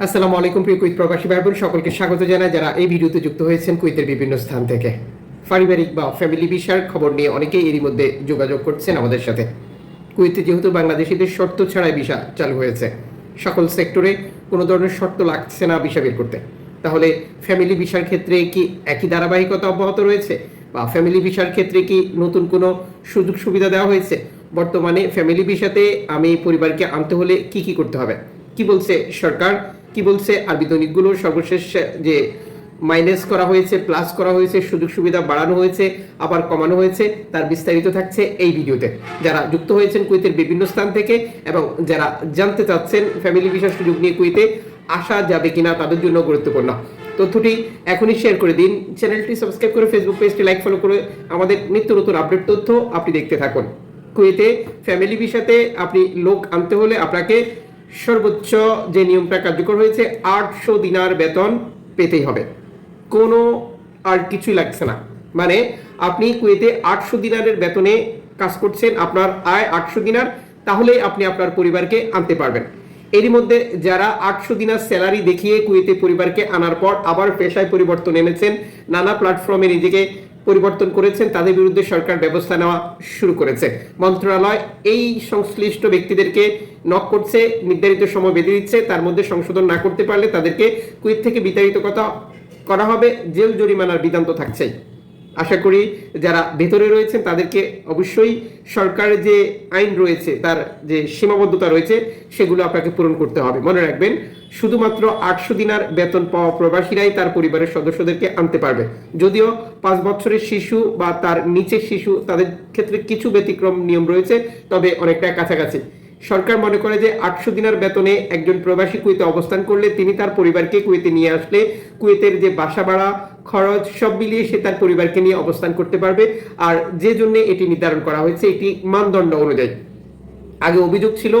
আসসালামু আলাইকুম প্রিয় কুইত প্রবাসী ভাই বোন সকলকে স্বাগত জানাই যারা এই ভিডিওতে যুক্ত হয়েছেন কুইতের বিভিন্ন স্থান থেকে। পারিবারিক বা ফ্যামিলি বিষয়ের খবর নিয়ে অনেকেই এরই মধ্যে যোগাযোগ করছেন আমাদের সাথে। কুইতে যেহেতু বাংলাদেশিদের শর্ত ছাড়াই ভিসা চালু হয়েছে, সকল সেক্টরে কোনো ধরনের শর্ত লাগছে না ভিসা বের করতে। তাহলে ফ্যামিলি ভিসার ক্ষেত্রে কি একই ধারাবাহিকতা অব্যাহত রয়েছে? বা ফ্যামিলি ভিসার ক্ষেত্রে কি নতুন কোনো সুযোগ সুবিধা দেওয়া হয়েছে? বর্তমানে ফ্যামিলি ভিসাতে আমি পরিবারকে আনতে হলে কি কি করতে হবে? কি বলছে সরকার? কি বলছে? আর দৈনিকগুলো সর্বশেষ, যে মাইনাস করা হয়েছে প্লাস করা হয়েছে, সুযোগ সুবিধা বাড়ানো হয়েছে, আবার কমানো হয়েছে, তার বিস্তারিত থাকছে এই ভিডিওতে। যারা যুক্ত হয়েছেন কুয়েতের বিভিন্ন স্থান থেকে এবং যারা জানতে চাচ্ছেন ফ্যামিলি ভিসার সুযোগ নিয়ে কুয়েতে, আসা যাবে কিনা তাদের জন্য গুরুত্বপূর্ণ। তথ্যটি এখনই শেয়ার করে দিন। চ্যানেলটি সাবস্ক্রাইব করে ফেসবুক পেজটি লাইক ফলো করে আমাদের নিত্য নতুন আপডেট তথ্য আপনি দেখতে থাকুন। কুয়েতে ফ্যামিলি ভিসাতে আপনি লোক আনতে হলে আপনাকে সর্বোচ্চ যে নিয়মটা কার্যকর হয়েছে, আটশো দিনার বেতন পেতেই হবে। কোনো আর কিছুই লাগছে না। মানে আপনি কুয়েতে আটশো দিনারের বেতনে কাজ করছেন, আপনার আয় আটশো দিনার, তাহলেই আপনি আপনার পরিবারকে আনতে পারবেন। এরই মধ্যে যারা আটশো দিনার স্যালারি দেখিয়ে কুয়েতে পরিবারকে আনার পর আবার পেশায় পরিবর্তন এনেছেন, নানা প্ল্যাটফর্মে নিজেকে পরিবর্তন করেছেন, তাদের বিরুদ্ধে সরকার ব্যবস্থা নেওয়া শুরু করেছে। মন্ত্রণালয় এই সংশ্লিষ্ট ব্যক্তিদেরকে নক করছে, নির্ধারিত সময় বেঁধে দিচ্ছে, তার মধ্যে সংশোধন না করতে পারলে তাদেরকে কুয়েত থেকে বিতাড়িত কথা করা হবে, জেল জরিমানার বিধান তো থাকছেই। আশা করি যারা ভেতরে রয়েছেন তাদেরকে অবশ্যই সরকারের যে আইন রয়েছে, তার যে সীমাবদ্ধতা রয়েছে, সেগুলো আপনাকে পূরণ করতে হবে। মনে রাখবেন, শুধুমাত্র আটশো দিনার বেতন পাওয়া প্রবাসীরাই তার পরিবারের সদস্যদেরকে আনতে পারবে। যদিও পাঁচ বছরের শিশু বা তার নিচের শিশু, তাদের ক্ষেত্রে কিছু ব্যতিক্রম নিয়ম রয়েছে, তবে অনেকটা কাছাকাছি। সরকার মনে করে যে আটশো দিনার বেতনে একজন প্রবাসী কুয়েতে অবস্থান করলে তিনি তার পরিবারকে কুয়েতে নিয়ে আসলে কুয়েতের যে বাসা ভাড়া খরচ সব মিলিয়ে সে তার পরিবারকে নিয়ে অবস্থান করতে পারবে। আর যে জন্য এটি নির্ধারণ করা হয়েছে, এটি মানদণ্ড অনুযায়ী। আগে অভিযোগ ছিল,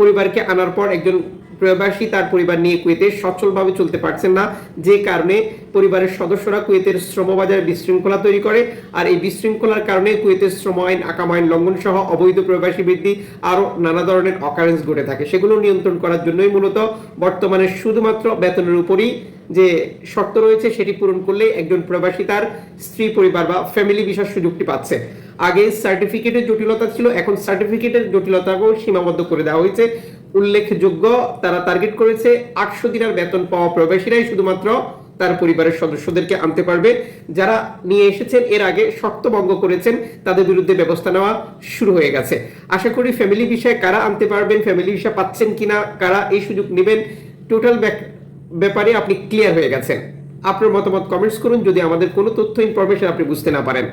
পরিবারকে আনার পর একজন প্রবাসী তার পরিবার নিয়ে কুয়েতে সচ্ছলভাবে চলতে পারছেন না। যে কারণে পরিবারের সদস্যরা কুয়েতের শ্রমবাজারে বিশৃঙ্খলা তৈরি করে, আর এই বিশৃঙ্খলার কারণে কুয়েতের শ্রম আইন, আকাম আইন লঙ্ঘন সহ অবৈধ প্রবাসী বৃদ্ধি, আরও নানা ধরনের অকারেন্স ঘটে থাকে। সেগুলো নিয়ন্ত্রণ করার জন্যই মূলত বর্তমানে শুধুমাত্র বেতনের উপরই যে শর্ত রয়েছে সেটি পূরণ করলে একজন প্রবাসী তার স্ত্রী, পরিবার বা ফ্যামিলি বিশার সুযোগটি পাচ্ছে। আগে সার্টিফিকেটের জটিলতা ছিল, এখন সার্টিফিকেটের জটিলতাকেও সীমাবদ্ধ করে দেওয়া হয়েছে। উল্লেখযোগ্য, তারা টার্গেট করেছে আটশো দিনের বেতন পাওয়া প্রবাসীরাই শুধুমাত্র তার পরিবারের সদস্যদেরকে আনতে পারবে। যারা নিয়ে এসেছেন, এর আগে শর্ত ভঙ্গ করেছেন, তাদের বিরুদ্ধে ব্যবস্থা নেওয়া শুরু হয়ে গেছে। আশা করি ফ্যামিলি বিষয়ে কারা আনতে পারবেন ফ্যামিলি বিষয় পাচ্ছেন কিনা, কারা এই সুযোগ নেবেন টোটাল ব্যাপারে আপনি ক্লিয়ার হয়ে গেছেন। আপনার মতামত কমেন্টস করুন, যদি আমাদের কোনো তথ্য ইনফরমেশন আপনি বুঝতে না পারেন।